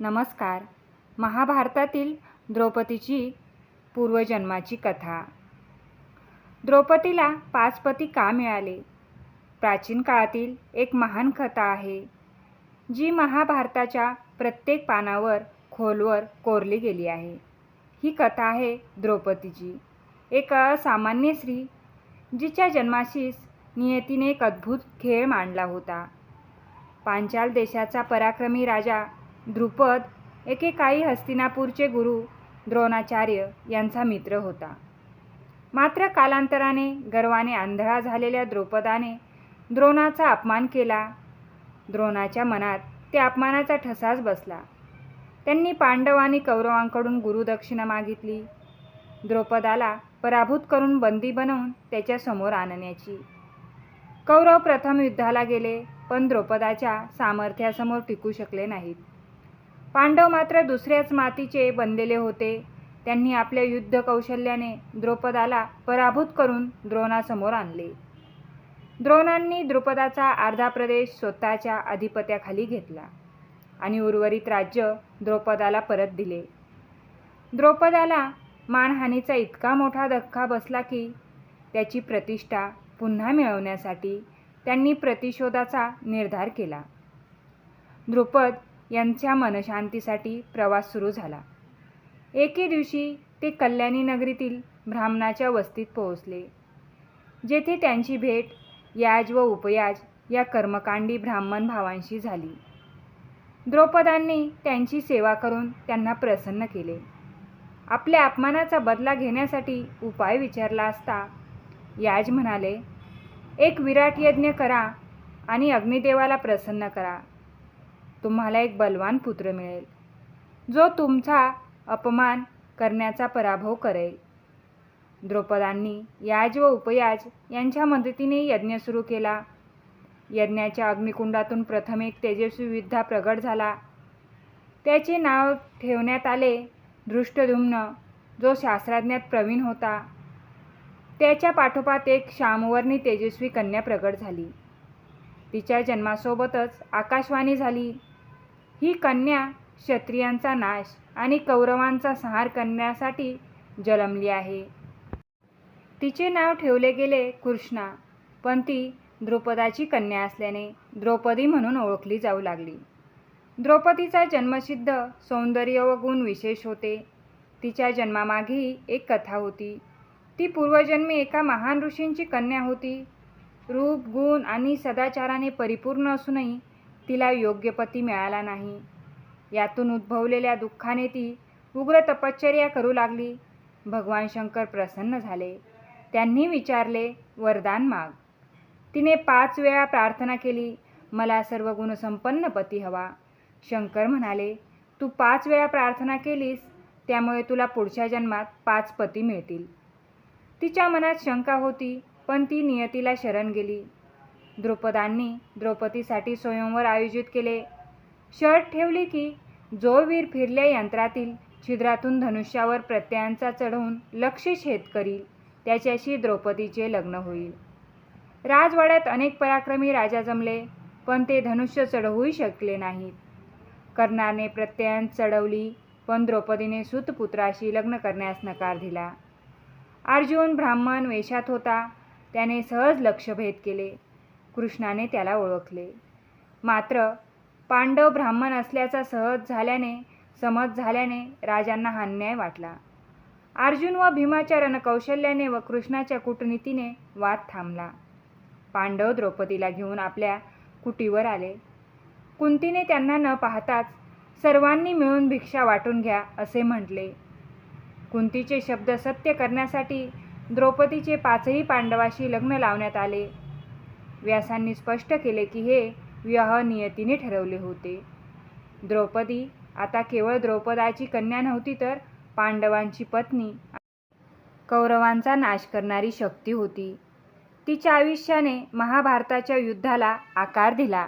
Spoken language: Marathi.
नमस्कार. महाभारतातील द्रौपदीची पूर्वजन्माची कथा. द्रौपदीला पाच पती का मिळाले? प्राचीन काळातील एक महान कथा आहे जी महाभारताच्या प्रत्येक पानावर खोलवर कोरली गेली आहे. ही कथा आहे द्रौपदीची. एक असामान्य स्त्री जिच्या जन्माशीच नियतीने एक अद्भुत खेळ मांडला होता. पांचाल देशाचा पराक्रमी राजा द्रुपद एकेकाळी हस्तिनापूरचे गुरु द्रोणाचार्य यांचा मित्र होता. मात्र कालांतराने गर्वाने आंधळा झालेल्या द्रौपदाने द्रोणाचा अपमान केला. द्रोणाच्या मनात त्या अपमानाचा ठसाच बसला. त्यांनी पांडव आणि कौरवांकडून गुरुदक्षिणा मागितली. द्रौपदाला पराभूत करून बंदी बनवून त्याच्यासमोर आणण्याची. कौरव प्रथम युद्धाला गेले पण द्रौपदाच्या सामर्थ्यासमोर टिकू शकले नाहीत. पांडव मात्र दुसऱ्याच मातीचे बनलेले होते. त्यांनी आपल्या युद्ध कौशल्याने द्रौपदाला पराभूत करून द्रोणासमोर आणले. द्रोणांनी द्रुपदाचा अर्धा प्रदेश स्वतःच्या अधिपत्याखाली घेतला आणि उर्वरित राज्य द्रौपदाला परत दिले. द्रौपदाला मानहानीचा इतका मोठा धक्का बसला की त्याची प्रतिष्ठा पुन्हा मिळवण्यासाठी त्यांनी प्रतिशोधाचा निर्धार केला. द्रुपद यांच्या मनशांतीसाठी प्रवास सुरू झाला. एके दिवशी ते कल्याणी नगरीतील ब्राह्मणाच्या वस्तीत पोहोचले. जेथे त्यांची भेट याज व उपयाज या कर्मकांडी ब्राह्मण भावांशी झाली. द्रौपदांनी त्यांची सेवा करून त्यांना प्रसन्न केले. आपल्या अपमानाचा बदला घेण्यासाठी उपाय विचारला असता याज म्हणाले एक विराट यज्ञ करा आणि अग्निदेवाला प्रसन्न करा. तुम्हाला एक बलवान पुत्र मिळेल जो तुमचा अपमान करण्याचा पराभव करेल. द्रौपदांनी याज व उपयाज यांच्या मदतीने यज्ञ सुरू केला. यज्ञाच्या अग्निकुंडातून प्रथम एक तेजस्वी विद्या प्रगट झाला. त्याचे नाव ठेवण्यात आले दृष्टधुम्न जो शास्त्रज्ञात प्रवीण होता. त्याच्या पाठोपाठ एक श्यामवर्णी तेजस्वी कन्या प्रगट झाली. तिच्या जन्मासोबतच आकाशवाणी झाली. ही कन्या क्षत्रियांचा नाश आणि कौरवांचा संहार करण्यासाठी जन्मली आहे. तिचे नाव ठेवले गेले कृष्णा पण ती द्रौपदाची कन्या असल्याने द्रौपदी म्हणून ओळखली जाऊ लागली. द्रौपदीचा जन्मसिद्ध सौंदर्य व गुण विशेष होते. तिच्या जन्मामागेही एक कथा होती. ती पूर्वजन्मी एका महान ऋषींची कन्या होती. रूप गुण आणि सदाचाराने परिपूर्ण असूनही तिला योग्य पती मिळाला नाही. यातून उद्भवलेल्या दुःखाने ती उग्र तपश्चर्या करू लागली. भगवान शंकर प्रसन्न झाले. त्यांनी विचारले वरदान माग. तिने पाच वेळा प्रार्थना केली मला सर्व गुणसंपन्न पती हवा. शंकर म्हणाले तू पाच वेळा प्रार्थना केलीस त्यामुळे तुला पुढच्या जन्मात पाच पती मिळतील. तिच्या मनात शंका होती पण ती नियतीला शरण गेली. द्रौपदांनी द्रौपदीसाठी स्वयंवर आयोजित केले. शर्ट ठेवली की जो वीर फिरल्या यंत्रातील छिद्रातून धनुष्यावर प्रत्ययांचा चढवून लक्ष छेद करील त्याच्याशी द्रौपदीचे लग्न होईल. राजवाड्यात अनेक पराक्रमी राजा जमले पण ते धनुष्य चढवूही शकले नाहीत. कर्णाने प्रत्ययन चढवली पण द्रौपदीने सुतपुत्राशी लग्न करण्यास नकार दिला. अर्जुन ब्राह्मण वेशात होता त्याने सहज लक्षभेद केले. कृष्णाने त्याला ओळखले. मात्र पांडव ब्राह्मण असल्याचा सहज झाल्याने समज झाल्याने राजांना हा अन्याय वाटला. अर्जुन व भीमाच्या रणकौशल्याने व कृष्णाच्या कूटनीतीने वाद थांबला. पांडव द्रौपदीला घेऊन आपल्या कुटीवर आले. कुंतीने त्यांना न पाहताच सर्वांनी मिळून भिक्षा वाटून घ्या असे म्हटले. कुंतीचे शब्द सत्य करण्यासाठी द्रौपदीचे पाचही पांडवाशी लग्न लावण्यात आले. व्यासांनी स्पष्ट केले की हे विवाह नियतीने ठरवले होते. द्रौपदी आता केवळ द्रौपदाची कन्या नव्हती तर पांडवांची पत्नी कौरवांचा नाश करणारी शक्ती होती. तिच्या आयुष्याने महाभारताच्या युद्धाला आकार दिला.